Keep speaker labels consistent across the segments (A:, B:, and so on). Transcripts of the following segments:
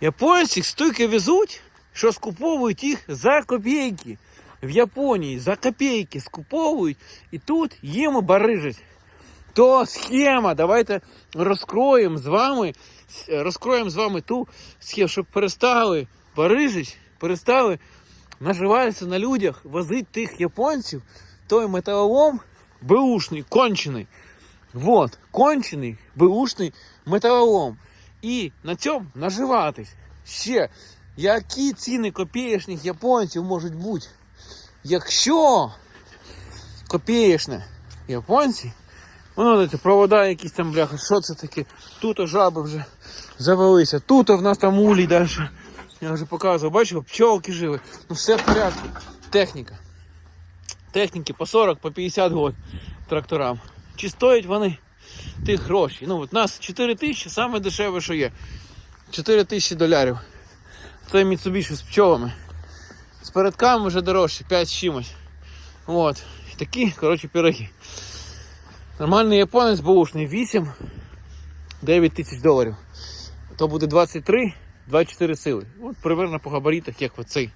A: Японці стільки везуть, що скуповують їх за копійки. В Японії за копійки скуповують і тут їм барижать. То схема. Давайте розкроємо з вами, розкроємо з вами ту схему, щоб перестали барижить, перестали наживатися на людях, возити тих японців, той металолом беушний, кончений. Вот, кончений, беушний металолом. І на цьому наживатись. Ще, які ціни копієчних японців можуть бути? Якщо копієчне японці, воно ці провода якісь там, бляха, що це таке? Тут жаби вже завелися, тут в нас там улій далі. Я вже показував, бачив, пчелки жили. Ну все в порядку. Техніка. Техніки по 40, по 50 год тракторам. Чи стоять вони тих грошей? Ну, от нас 4 тисячі, саме дешеве, що є. 4 тисячі долярів. Це Mitsubishi з пчолами. З передками вже дорожче, 5 з чимось. От. Такі, коротше, пироги. Нормальний японець бушний 8 9 тисяч доларів. То буде 23, 24 сили. От примерно по габаритах, як оцей.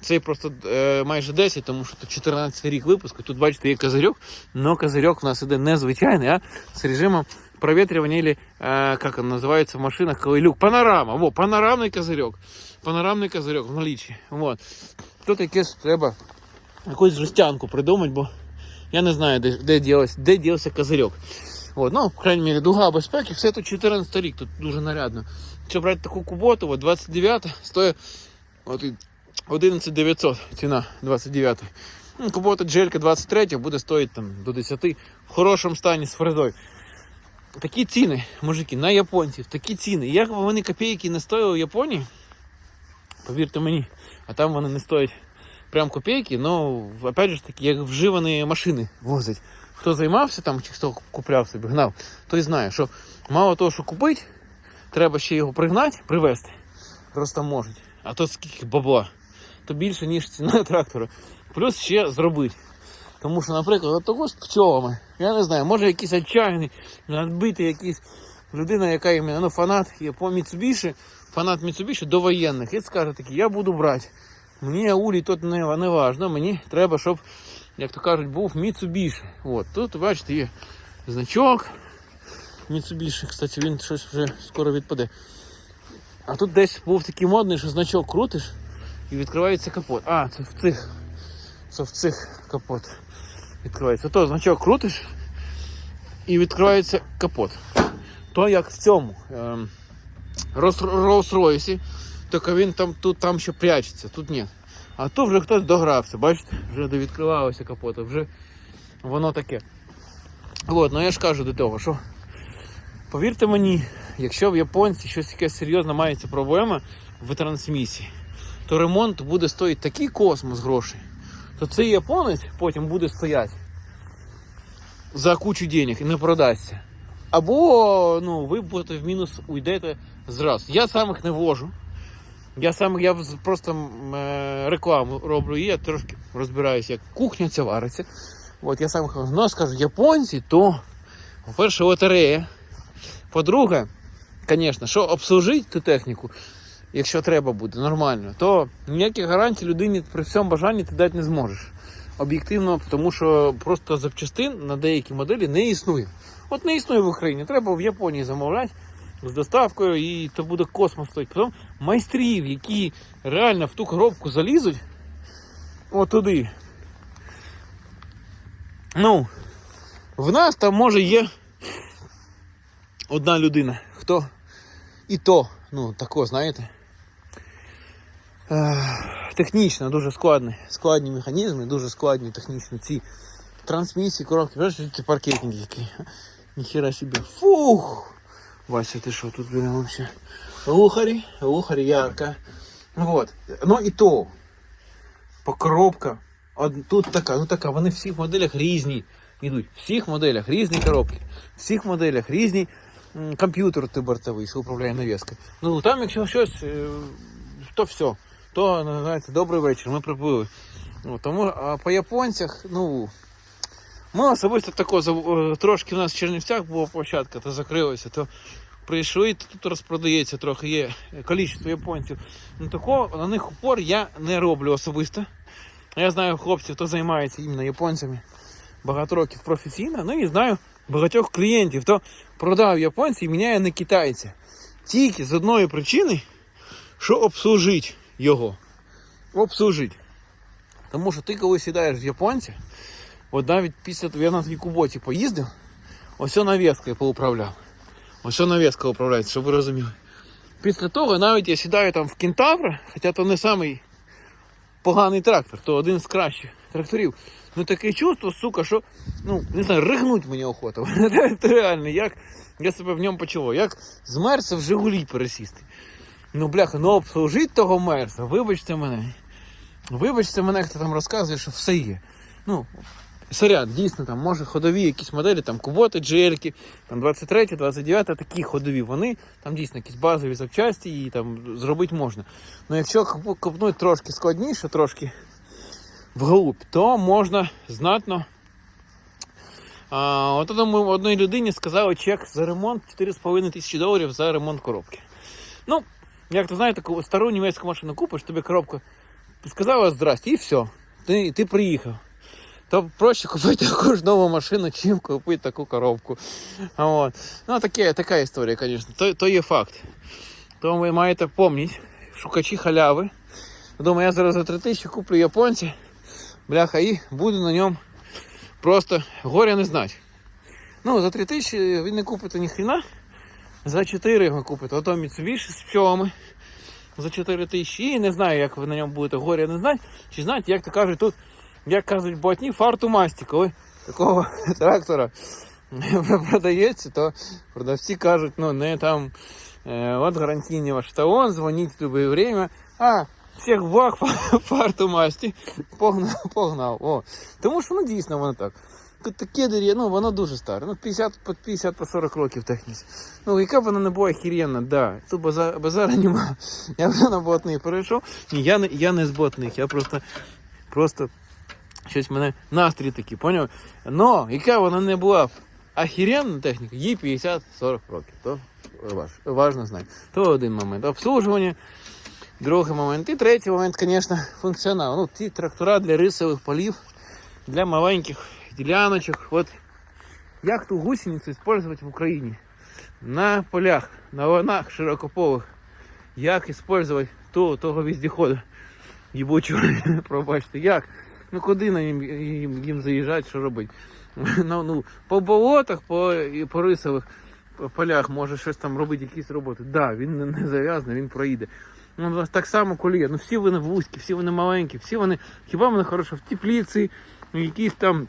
A: Цей просто е, майже 10, тому що тут 14 рік випуску. Тут бачите, є козирьок, але козирьок у нас іде не звичайний, а з режимом проветривания или, э, как он называется в машинах, коли люк. Панорама. Во, панорамний козирьок. Панорамний козирьок в наличии. Вот. Тут якесь треба якусь жестянку придумати, бо я не знаю, де, де, ділась, де дівся козирьок. От, ну, в крайній мірі, дуга безпеки, все тут 14 рік, тут дуже нарядно. Якщо брати таку куботу, от 29 стоїть от, і 11 900 ціна 29. Ну, Кубота джелька 23 буде стоїти там, до 10 в хорошому стані з фрезою. Такі ціни, мужики, на японців, такі ціни. Як би вони копійки не стоїли в Японії, повірте мені, а там вони не стоять прям копійки, но опять же таки, як вживані машини возять. Хто займався там, чи хто купляв собі, гнав, той знає, що мало того, що купити, треба ще його пригнати, привезти. Просто можуть. А то скільки бабла, то більше, ніж ціна трактора. Плюс ще зробити. Тому що, наприклад, от того з пчолами, я не знаю, може якийсь отчаяний, надбитий якийсь людина, яка іменно ну, фанат є по Mitsubishi, фанат Mitsubishi до воєнних, і скаже такий, я буду брати. Мені улій тут не, не важно, мені треба, щоб, як то кажуть, був Mitsubishi. От, тут, бачите, є значок Mitsubishi, кстати, він щось вже скоро відпаде. А тут десь був такий модний, що значок крутиш і відкривається капот. А, це в цих. Це в цих капот відкривається. То значок крутиш і відкривається капот. То як в цьому ем, Rolls-Royce, тільки він там тут там ще прячеться, тут ні. А тут вже хтось догрався, бачите, вже де відкривалося капота, вже воно таке. От, ну я ж кажу до того, що повірте мені, якщо в японці щось якась серйозна мається проблема в трансмісії, то ремонт буде стоїти такий космос грошей, то цей японець потім буде стояти за кучу денег і не продасться. Або ну, ви будете в мінус уйдете зразу. Я сам їх не вожу. Я сам я просто е, рекламу роблю і я трошки розбираюся, як кухня ця вариться. От я сам ну скажу, японці, то, по-перше, лотерея. По-друге, звісно, що обслужити ту техніку, якщо треба буде нормально, то ніяких гарантій людині при всьому бажанні ти дати не зможеш. Об'єктивно, тому що просто запчастин на деякі моделі не існує. От не існує в Україні. Треба в Японії замовляти з доставкою, і то буде космос стоїть. Потім майстрів, які реально в ту коробку залізуть, от туди. Ну, в нас там може є одна людина, хто і то, ну, тако, знаєте. Ех, Технічно дуже складні, складні механізми, дуже складні технічні ці трансмісії, коробки. Бачиш, ці паркетники які. Ніхера собі. Фух! Вася, ти що тут блин, вообще? Лухарі, лухарі ярко. Вот. Ну і то. Покровка. Од... Тут така, ну така, вони в всіх моделях різні йдуть. В всіх моделях різні коробки. Всіх моделях різні комп'ютер ти бортовий, що управляє навіскою. Ну там, якщо щось, е, то все. То називається добрий вечір, ми приплили. Ну, тому а по японцях, ну. Ми особисто тако е, трошки в нас в Чернівцях була площадка, то закрилося, то прийшли, то тут розпродається трохи, є кількість японців. Ну такого на них упор я не роблю особисто. Я знаю хлопців, хто займається іменно японцями багато років професійно, ну і знаю багатьох клієнтів, хто продав японців і міняє на китайця. Тільки з одної причини, що обслужить його. Обслужить. Тому що ти коли сідаєш в японця, от навіть після того, я на такій куботі поїздив, ось нав'язкою поуправляв. Ось нав'язка управляється, щоб ви розуміли. Після того навіть я сідаю там в кентавра, хоча то не самий поганий трактор, то один з кращих тракторів. Ну таке чувство, сука, що ну, не знаю, ригнуть мені охота. Реально, як я себе в ньому почував, як з Мерса в Жигулі пересісти. Ну, бляха, ну обслужить того Мерса, вибачте мене. Вибачте мене, хто там розказує, що все є. Ну, сорян, дійсно, там може ходові якісь моделі, там куботи, GL, там 23, 29, такі ходові, вони там дійсно якісь базові запчасті і там зробити можна. Ну якщо копнути трошки складніше, трошки вглубь, то можна знатно. А, от одному одній людині сказали чек за ремонт 4,5 тисячі доларів за ремонт коробки. Ну, як ти знаєш, таку стару німецьку машину купиш, тобі коробка сказала здрасте, і все. Ти, ти приїхав. То проще купити таку ж нову машину, чим купити таку коробку. От. Ну, таке, така історія, звісно. То, то є факт. Тому ви маєте пам'ятати, шукачі халяви. Думаю, я зараз за 3 тисячі куплю японця, бляха, і буду на ньому просто горя не знати. Ну, за 3 тисячі він не купите ні хрена. За 4 його купите. Ото з пчолами за 4 тисячі. І не знаю, як ви на ньому будете горя не знати. Чи знаєте, як то кажуть, тут, як кажуть, ботні фарту масті, коли такого трактора продається, то продавці кажуть, ну не там э, вот гарантийный ваш талон, звоните в любое время. А, всіх благ фарту масті. Погнав, погнав. О. Тому що ну дійсно воно так. Таке дерев'я, ну воно дуже старе. Ну 50 по 50 по 40 років техніці. Ну яка б вона не була хіренна, да. Тут базар, базара нема. Я вже на ботний перейшов. Ні, я не, я не з ботних, я просто, просто щось мене настрій такий, поняв? Но яка вона не була б охеренна техніка, їй 50-40 років. То важ, важно знати. То один момент. Обслуживання. Другий момент. І третій момент, звісно, функціонал. Ну, ті трактора для рисових полів, для маленьких діляночок. От як ту гусеницю використовувати в Україні? На полях, на ланах широкополих. Як використовувати ту, того віздіхода їбучого, пробачте, як? Ну куди на їм, їм, їм заїжджати, що робити? Ну, ну, по болотах, по, по рисових полях може щось там робити, якісь роботи. Так, да, він не- не зав'язаний, він проїде. Ну, у нас так само колія. Ну всі вони вузькі, всі вони маленькі, всі вони, хіба вони хороші в тепліці, ну, якісь там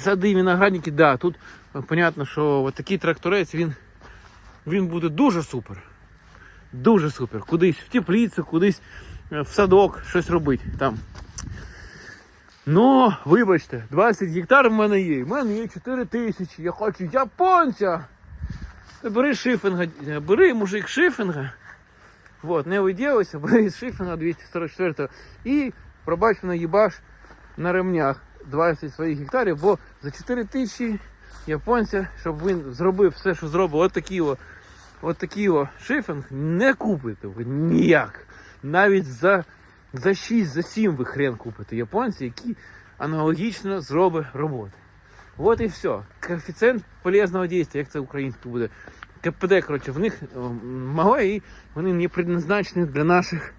A: сади, виноградники, да, тут е, понятно, що от такий тракторець, він, він буде дуже супер. Дуже супер. Кудись в теплицю, кудись е, в садок щось робити там. Ну, вибачте, 20 гектар в мене є. В мене є 4 тисячі. Я хочу японця. Бери шифінга, е, бери мужик шифінга. Вот, не виділися, бери шифінга 244 і пробач мене їбаш на ремнях 20 своїх гектарів, бо за 4 тисячі японця, щоб він зробив все, що зробив, от такий от такий о шифінг, не купите ви ніяк. Навіть за, за 6, за 7 ви хрен купите японці, які аналогічно зробить роботи. От і все. Коефіцієнт полезного дійства, як це українською буде. КПД, коротше, в них о, мале і вони не предназначені для наших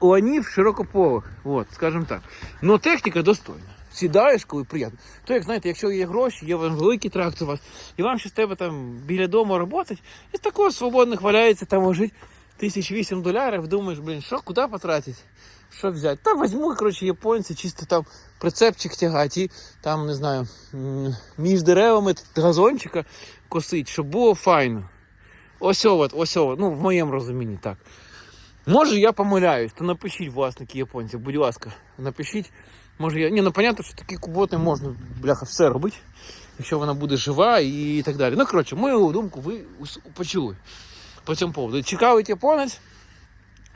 A: ланів широкополих. От, скажімо так. Ну техніка достойна. Сідаєш, коли приємно. То, як знаєте, якщо є гроші, є вам великий трактор у вас, і вам з тебе там біля дому роботить, і з такого свободних валяється, там лежить тисяч вісім долярів, думаєш, блін, що, куди потратити? Що взяти? Та візьму, коротше, японці, чисто там прицепчик тягати і там, не знаю, між деревами газончика косить, щоб було файно. Ось от, ось от, ну в моєму розумінні так. Може я помиляюсь, то напишіть власники японців, будь ласка, напишіть. Може я. Ні, ну понятно, що такі куботи можна, бляха, все робити, якщо вона буде жива і так далі. Ну, коротше, мою думку ви почули по цьому поводу. Цікавить японець.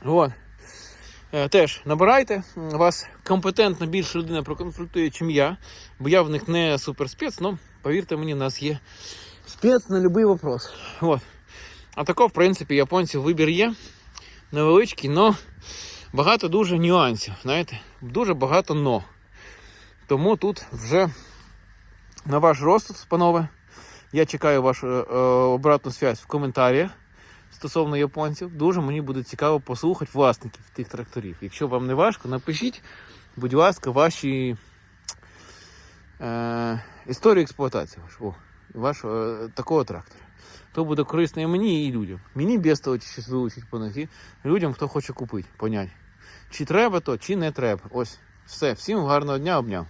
A: От. Теж набирайте, вас компетентна більша людина проконсультує, чим я, бо я в них не суперспец, але повірте мені, у нас є спец на будь-який вопрос. От. А тако, в принципі, японців вибір є. Невеличкий, но багато дуже нюансів. Знаєте, дуже багато но. Тому тут вже на ваш розсуд, панове. Я чекаю вашу е, обратну связь в коментарях стосовно японців. Дуже мені буде цікаво послухати власників тих тракторів. Якщо вам не важко, напишіть, будь ласка, ваші е, історію експлуатації вашого, вашого е, такого трактора. То буде корисно і мені, і людям. Мені того, щось вилучить по ноги, людям, хто хоче купити, понять. Чи треба то, чи не треба. Ось, все. Всім гарного дня, обняв.